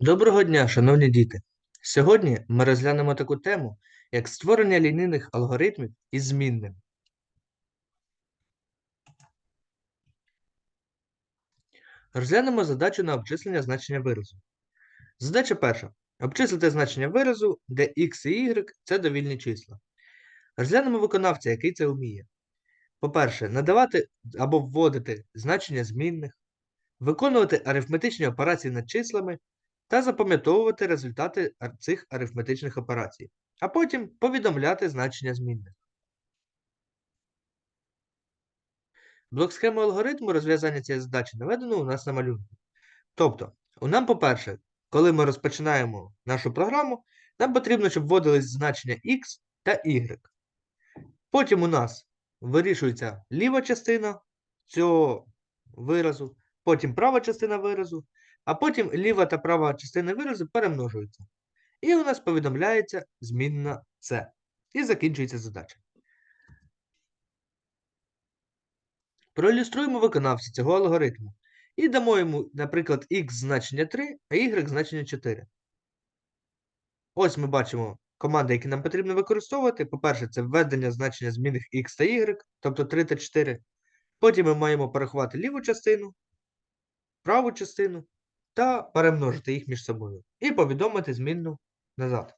Доброго дня, шановні діти! Сьогодні ми розглянемо таку тему, як створення лінійних алгоритмів із змінним. Розглянемо задачу на обчислення значення виразу. Задача перша. Обчислити значення виразу, де x і y це довільні числа. Розглянемо виконавця, який це вміє. По-перше, надавати або вводити значення змінних, виконувати арифметичні операції над числами та запам'ятовувати результати цих арифметичних операцій, а потім повідомляти значення змінних. Блок схеми алгоритму розв'язання цієї задачі наведено у нас на малюнку. Тобто, нам, по-перше, коли ми розпочинаємо нашу програму, нам потрібно, щоб вводились значення x та y. Потім у нас вирішується ліва частина цього виразу, потім права частина виразу, а потім ліва та права частини виразу перемножуються. І у нас повідомляється змінна c. І закінчується задача. Проілюструємо виконавця цього алгоритму і дамо йому, наприклад, x значення 3, а y значення 4. Ось ми бачимо команди, які нам потрібно використовувати. По-перше, це введення значення змінних x та y, тобто 3 та 4. Потім ми маємо порахувати ліву частину, праву частину та перемножити їх між собою. І повідомити змінну назад.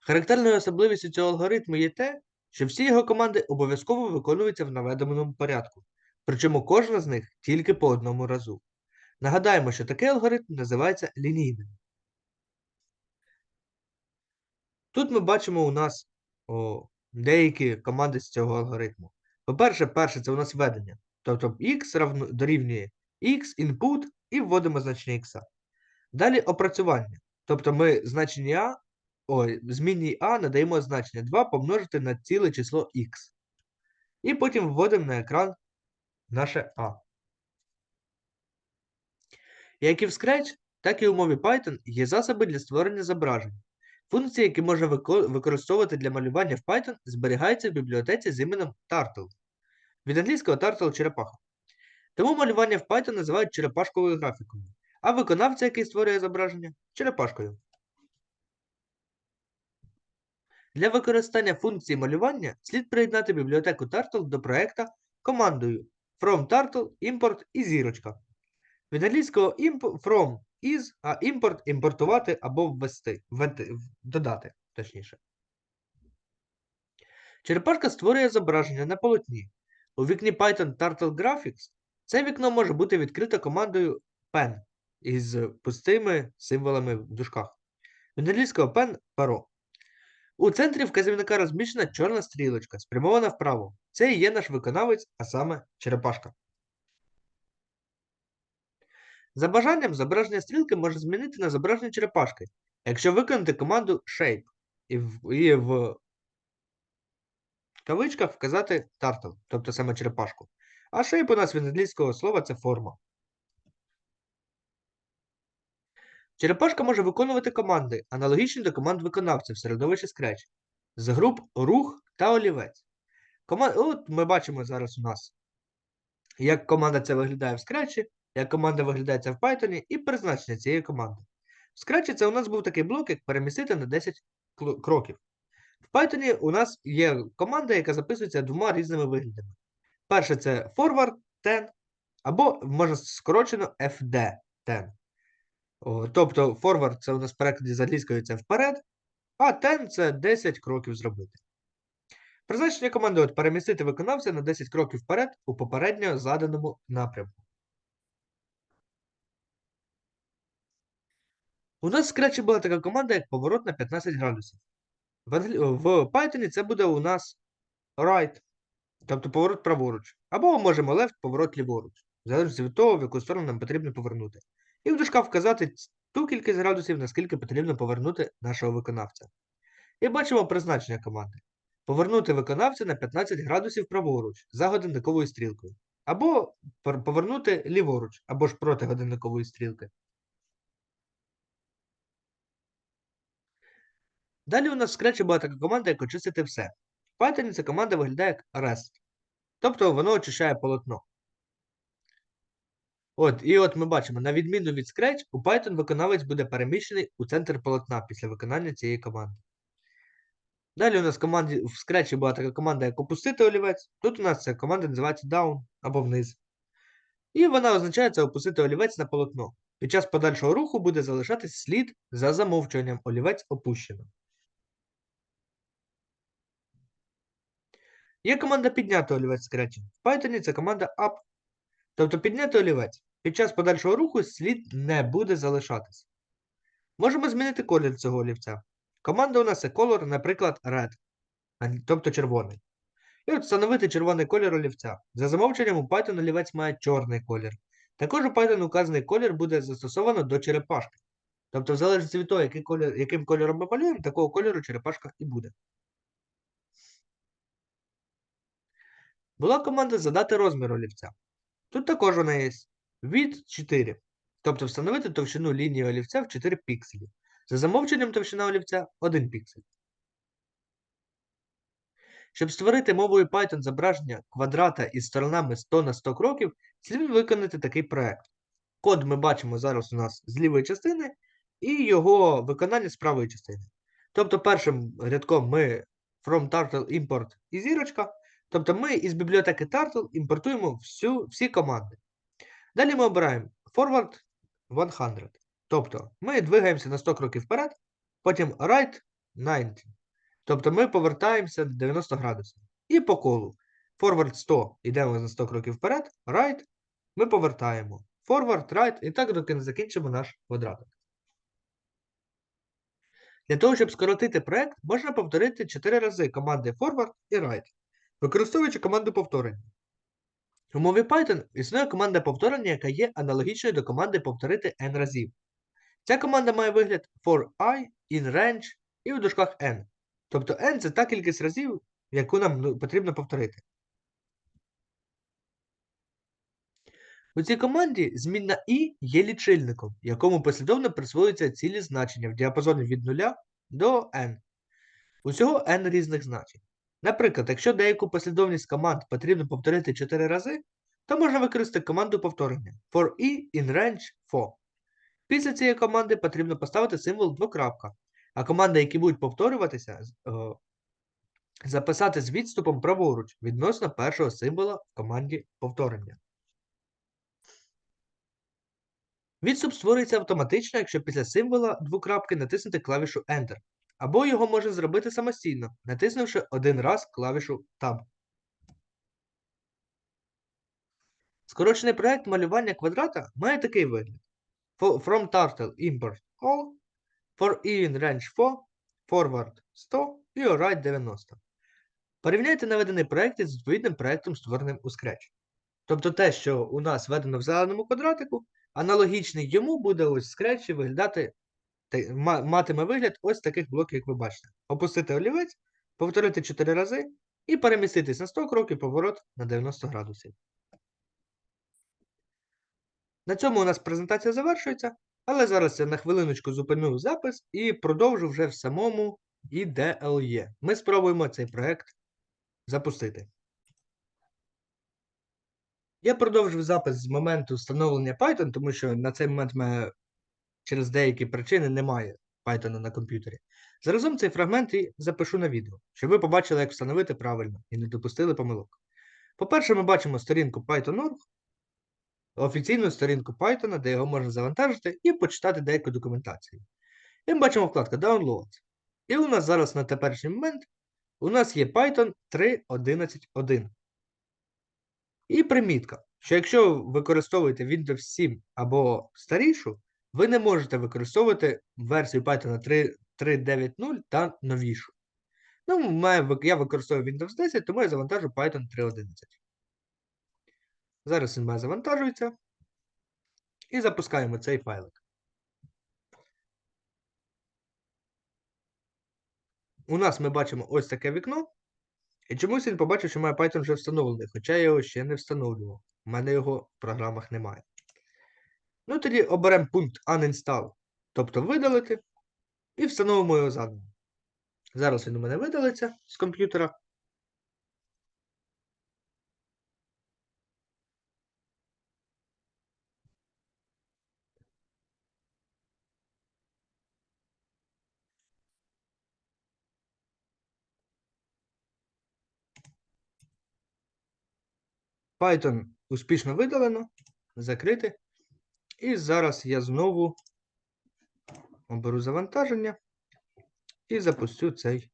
Характерною особливістю цього алгоритму є те, що всі його команди обов'язково виконуються в наведеному порядку, причому кожна з них тільки по одному разу. Нагадаємо, що такий алгоритм називається лінійним. Тут ми бачимо у нас о, деякі команди з цього алгоритму. По-перше, перше це у нас введення. Тобто x дорівнює x, input і вводимо значення x. Далі опрацювання. Тобто ми значення А, ой, змінній А надаємо значення 2 помножити на ціле число x. І потім вводимо на екран наше А. Як і в Scratch, так і у мові Python є засоби для створення зображень. Функції, які можна використовувати для малювання в Python, зберігаються в бібліотеці з іменем Turtle. Від англійського Turtle черепаха. Тому малювання в Python називають черепашковою графікою, а виконавця, який створює зображення черепашкою. Для використання функції малювання слід приєднати бібліотеку Turtle до проекта командою from Turtle import і зірочка. Від англійського from is, а import імпортувати або ввести, додати, точніше. Черепашка створює зображення на полотні. У вікні Python Turtle Graphics це вікно може бути відкрито командою pen із пустими символами в дужках. Від англійського pen перо. У центрі вказівника розміщена чорна стрілочка, спрямована вправо. Це і є наш виконавець, а саме черепашка. За бажанням зображення стрілки можна змінити на зображення черепашки, якщо виконати команду shape і в, і в кавичках вказати turtle, тобто саме черепашку. А shape у нас від англійського слова це форма. Черепашка може виконувати команди, аналогічні до команд виконавця в середовищі Scratch, з груп рух та олівець. Кома... От ми бачимо зараз у нас, як команда це виглядає в Scratch, як команда виглядає в Python і призначення цієї команди. В Scratch це у нас був такий блок, як перемістити на 10 кроків. В Python у нас є команда, яка записується двома різними виглядами. Перше це forward 10, або можна скорочено FD10. О, тобто forward це у нас перекладі з англійської це вперед, а 10 це 10 кроків зробити. Призначення команди от перемістити виконавця на 10 кроків вперед у попередньо заданому напрямку. У нас Scratch була така команда, як поворот на 15 градусів. В Python це буде у нас right, тобто поворот праворуч. Або ми можемо left, поворот ліворуч, в залежності від того, в яку сторону нам потрібно повернути. І в дужках вказати ту кількість градусів, наскільки потрібно повернути нашого виконавця. І бачимо призначення команди. Повернути виконавця на 15 градусів праворуч за годинниковою стрілкою. Або повернути ліворуч, або ж проти годинникової стрілки. Далі у нас в Scratch була така команда, як очистити все. В Python ця команда виглядає як rest. Тобто воно очищає полотно. От, і от ми бачимо, на відміну від Scratch, у Python виконавець буде переміщений у центр полотна після виконання цієї команди. Далі у нас команді в Scratch була така команда, як опустити олівець. Тут у нас ця команда називається down або вниз. І вона означає це опустити олівець на полотно. Під час подальшого руху буде залишатись слід за замовчуванням олівець опущено. Є команда підняти олівець в Scratch. В Python це команда up. Тобто підняти олівець. Під час подальшого руху слід не буде залишатись. Можемо змінити колір цього олівця. Команда у нас це color, наприклад, red, тобто червоний. І от встановити червоний колір олівця. За замовченням у Python олівець має чорний колір. Також у Python указаний колір буде застосовано до черепашки. Тобто, в залежності від того, який колір, яким кольором ми малюємо, такого кольору черепашка і буде. Була команда задати розмір олівця. Тут також вона є. Від 4. Тобто встановити товщину лінії олівця в 4 пікселі. За замовченням товщина олівця 1 піксель. Щоб створити мовою Python зображення квадрата із сторонами 100 на 100 кроків, слід виконати такий проект. Код ми бачимо зараз у нас з лівої частини, і його виконання з правої частини. Тобто, першим рядком ми from Turtle import і зірочка. Тобто ми із бібліотеки Turtle імпортуємо всю, всі команди. Далі ми обираємо forward 100. Тобто ми двигаємося на 100 кроків вперед, потім right 90. Тобто ми повертаємося 90 градусів. І по колу. Forward 100 йдемо на 100 кроків вперед, right, ми повертаємо. Forward, right, і так доки не закінчимо наш квадратик. Для того, щоб скоротити проект, можна повторити 4 рази команди forward і right, використовуючи команду повторення. У мові Python існує команда повторення, яка є аналогічною до команди повторити n разів. Ця команда має вигляд for i in range і у дужках n. Тобто n це та кількість разів, яку нам ну, потрібно повторити. У цій команді змінна і є лічильником, якому послідовно присвоюються цілі значення в діапазоні від 0 до n. Усього n різних значень. Наприклад, якщо деяку послідовність команд потрібно повторити 4 рази, то можна використати команду повторення for i in range for. Після цієї команди потрібно поставити символ двокрапка, а команди, які будуть повторюватися, е, записати з відступом праворуч відносно першого символа в команді повторення. Відступ створюється автоматично, якщо після символа двокрапки натиснути клавішу Enter, або його можна зробити самостійно, натиснувши один раз клавішу Tab. Скорочений проект малювання квадрата має такий вигляд: From Turtle import all, for E in range 4, forward 100 і right 90. Порівняйте наведений проект із відповідним проектом, створеним у Scratch. Тобто те, що у нас введено в зеленому квадратику, аналогічний йому буде ось в Scratch виглядати, матиме вигляд ось таких блоків, як ви бачите. Опустити олівець, повторити 4 рази і переміститись на 100 кроків поворот на 90 градусів. На цьому у нас презентація завершується, але зараз я на хвилиночку зупиню запис і продовжу вже в самому IDLE. Ми спробуємо цей проект запустити. Я продовжив запис з моменту встановлення Python, тому що на цей момент мене через деякі причини немає Python на комп'ютері. Заразом цей фрагмент і запишу на відео, щоб ви побачили, як встановити правильно і не допустили помилок. По-перше, ми бачимо сторінку Python.org, офіційну сторінку Python, де його можна завантажити і почитати деяку документацію. І ми бачимо вкладка Downloads. І у нас зараз на теперішній момент у нас є Python 3.11.1. І примітка, що якщо ви використовуєте Windows 7 або старішу, ви не можете використовувати версію Python 3.9.0 та новішу. Ну, я використовую Windows 10, тому я завантажу Python 3.11. Зараз він має завантажується. І запускаємо цей файлик. У нас ми бачимо ось таке вікно. І чомусь він побачив, що має Python вже встановлений, хоча я його ще не встановлював. У мене його в програмах немає. Ну, тоді оберемо пункт uninstall, тобто видалити, і встановимо його заново. Зараз він у мене видалиться з комп'ютера. Python успішно видалено, закрити. І зараз я знову оберу завантаження і запустю цей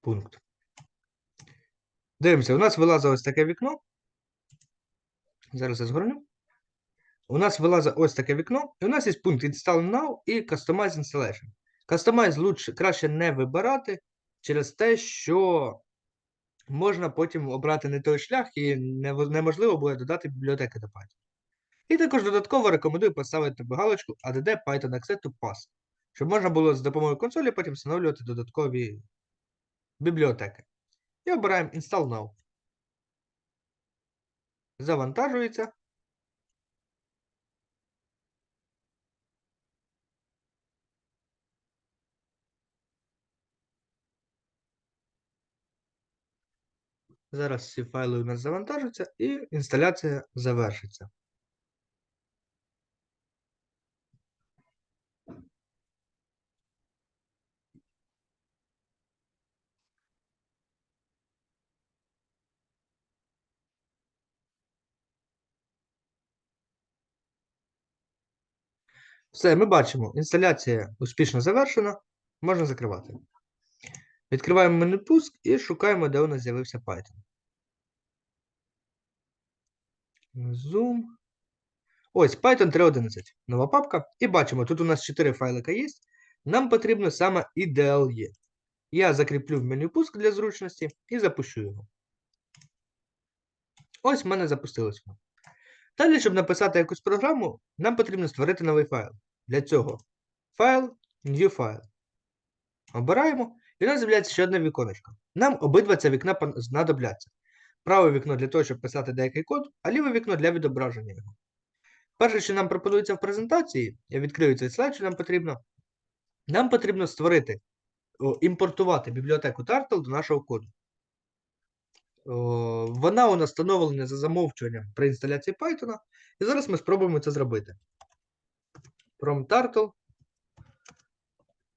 пункт. Дивимося, у нас вилазить ось таке вікно. Зараз я згорню. У нас вилазить ось таке вікно, і у нас є пункт Install Now і Customize Installation. Customize лучше, краще не вибирати через те, що можна потім обрати не той шлях і неможливо буде додати бібліотеки до Python. І також додатково рекомендую поставити галочку add Python Access to Pass, щоб можна було з допомогою консолі потім встановлювати додаткові бібліотеки. І обираємо Install Now. Завантажується. Зараз всі файли у нас завантажаться і інсталяція завершиться. Все, ми бачимо, інсталяція успішно завершена. Можна закривати. Відкриваємо меню пуск і шукаємо, де у нас з'явився Python. Zoom. Ось Python 3.11. Нова папка. І бачимо, тут у нас 4 файлика є. Нам потрібно саме IDLE. Я закріплю в меню пуск для зручності і запущу його. Ось в мене запустилось воно. Далі, щоб написати якусь програму, нам потрібно створити новий файл. Для цього файл, New File. Обираємо, і у нас з'являється ще одне віконечко. Нам обидва ці вікна знадобляться. Праве вікно для того, щоб писати деякий код, а ліве вікно для відображення його. Перше, що нам пропонується в презентації, я відкрию цей слайд, що нам потрібно. Нам потрібно створити, імпортувати бібліотеку Turtle до нашого коду. О, Вона у нас встановлена за замовчуванням при інсталяції Python. І зараз ми спробуємо це зробити. From Turtle,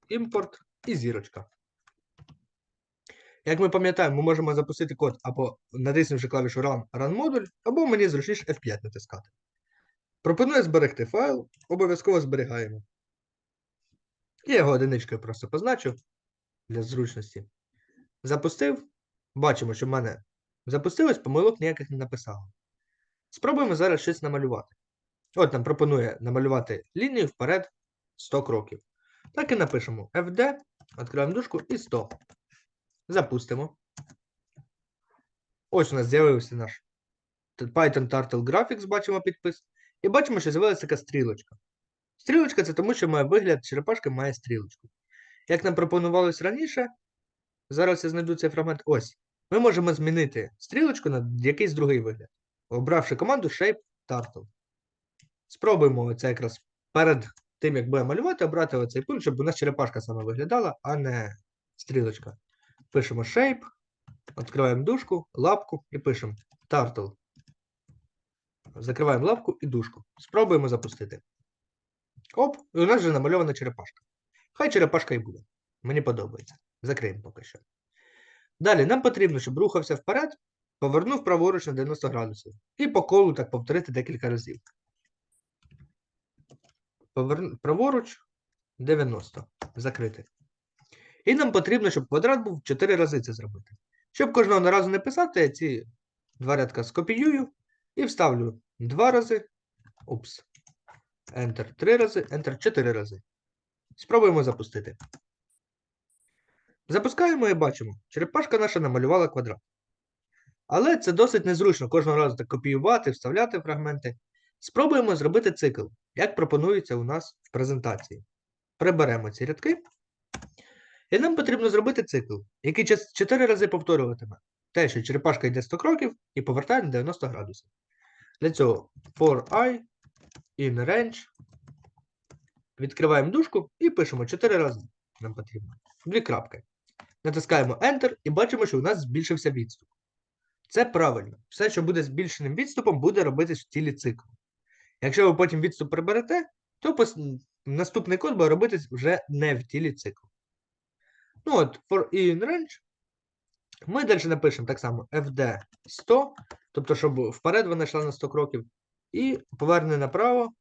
імпорт і зірочка. Як ми пам'ятаємо, ми можемо запустити код або натиснувши клавішу Run, Run модуль, або мені зручніше F5 натискати. Пропоную зберегти файл, обов'язково зберігаємо. Я його одиничкою просто позначу для зручності. Запустив. Бачимо, що в мене запустилось, помилок ніяких не написало. Спробуємо зараз щось намалювати. От нам пропонує намалювати лінію вперед 100 кроків. Так і напишемо FD, відкриваємо дужку і 100. Запустимо. Ось у нас з'явився наш Python Turtle Graphics, бачимо підпис. І бачимо, що з'явилася така стрілочка. Стрілочка це тому, що має вигляд черепашки має стрілочку. Як нам пропонувалось раніше, зараз я знайду цей фрагмент. Ось. Ми можемо змінити стрілочку на якийсь другий вигляд, обравши команду Shape Turtle. Спробуємо це якраз перед тим, як будемо малювати, обрати оцей пункт, щоб у нас черепашка саме виглядала, а не стрілочка. Пишемо Shape, відкриваємо дужку, лапку і пишемо Turtle. Закриваємо лапку і дужку. Спробуємо запустити. Оп, і у нас вже намальована черепашка. Хай черепашка і буде. Мені подобається. Закриємо поки що. Далі нам потрібно, щоб рухався вперед, повернув праворуч на 90 градусів. І по колу так повторити декілька разів. Поверну праворуч 90. Закрити. І нам потрібно, щоб квадрат був 4 рази це зробити. Щоб кожного разу не писати, я ці два рядка скопіюю і вставлю 2 рази. Упс. Enter 3 рази, Enter 4 рази. Спробуємо запустити. Запускаємо і бачимо, черепашка наша намалювала квадрат. Але це досить незручно кожного разу так копіювати, вставляти фрагменти. Спробуємо зробити цикл, як пропонується у нас в презентації. Приберемо ці рядки. І нам потрібно зробити цикл, який 4 рази повторюватиме те, що черепашка йде 100 кроків і повертає на 90 градусів. Для цього for i in range. Відкриваємо дужку і пишемо 4 рази. Нам потрібно. Дві крапки. Натискаємо Enter і бачимо, що у нас збільшився відступ. Це правильно. Все, що буде збільшеним відступом, буде робитись в тілі циклу. Якщо ви потім відступ приберете, то наступний код буде робитись вже не в тілі циклу. Ну от, for in range. Ми далі напишемо так само FD 100, тобто, щоб вперед вона йшла на 100 кроків, і поверне направо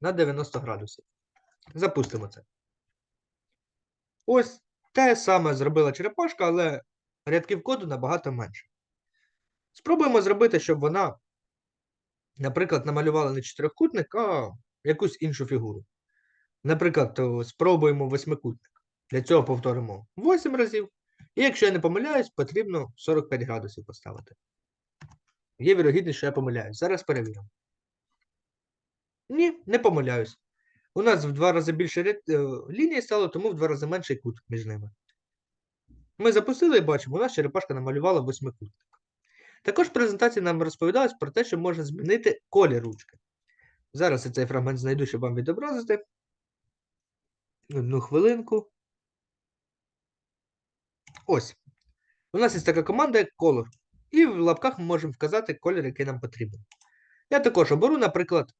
на 90 градусів. Запустимо це. Ось те саме зробила черепашка, але рядків коду набагато менше. Спробуємо зробити, щоб вона, наприклад, намалювала не чотирикутник, а якусь іншу фігуру. Наприклад, спробуємо восьмикутник. Для цього повторимо 8 разів. І якщо я не помиляюсь, потрібно 45 градусів поставити. Є вірогідність, що я помиляюсь. Зараз перевіримо. Ні, не помиляюсь. У нас в два рази більше е, ліній стало, тому в два рази менший кут між ними. Ми запустили і бачимо, у нас черепашка намалювала восьмикутник. Також в презентації нам розповідалось про те, що можна змінити колір ручки. Зараз я цей фрагмент знайду, щоб вам відобразити. Одну хвилинку. Ось. У нас є така команда, як color. І в лапках ми можемо вказати колір, який нам потрібен. Я також оберу, наприклад,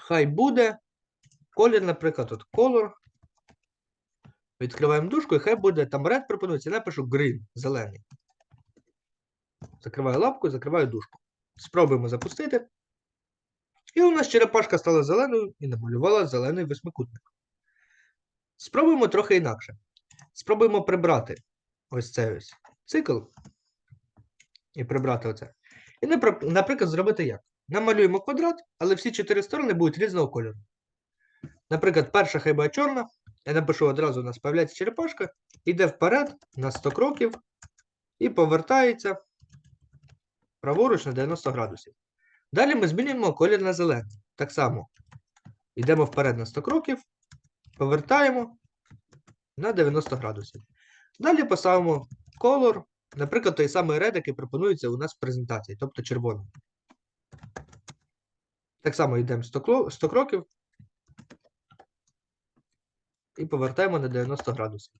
хай буде колір, наприклад, от color. Відкриваємо дужку, і хай буде там red пропонується, я напишу green, зелений. Закриваю лапку, закриваю дужку. Спробуємо запустити. І у нас черепашка стала зеленою і намалювала зелений восьмикутник. Спробуємо трохи інакше. Спробуємо прибрати ось цей ось цикл. І прибрати оце. І, наприклад, зробити як? Намалюємо квадрат, але всі чотири сторони будуть різного кольору. Наприклад, перша хай буде чорна. Я напишу одразу, у нас з'являється черепашка, йде вперед на 100 кроків і повертається праворуч на 90 градусів. Далі ми змінюємо колір на зелений. Так само йдемо вперед на 100 кроків, повертаємо на 90 градусів. Далі поставимо колор, наприклад, той самий ред, який пропонується у нас в презентації, тобто червоний. Так само йдемо 100, кло- 100 кроків і повертаємо на 90 градусів.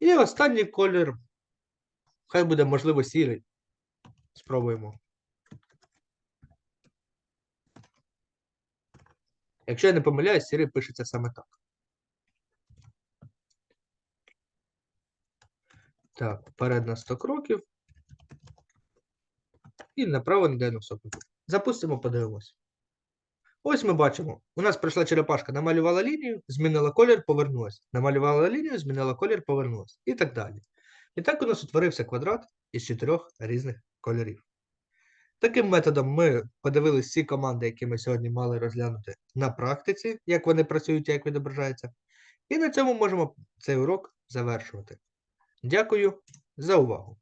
І останній колір, хай буде, можливо, сірий. Спробуємо. Якщо я не помиляюсь, сірий пишеться саме так. Так, вперед на 100 кроків. І направо на 90 кроків. Запустимо, подивимось. Ось ми бачимо. У нас прийшла черепашка, намалювала лінію, змінила колір, повернулась. Намалювала лінію, змінила колір, повернулась. І так далі. І так у нас утворився квадрат із чотирьох різних кольорів. Таким методом ми подивилися всі команди, які ми сьогодні мали розглянути на практиці, як вони працюють як відображаються. І на цьому можемо цей урок завершувати. Дякую за увагу!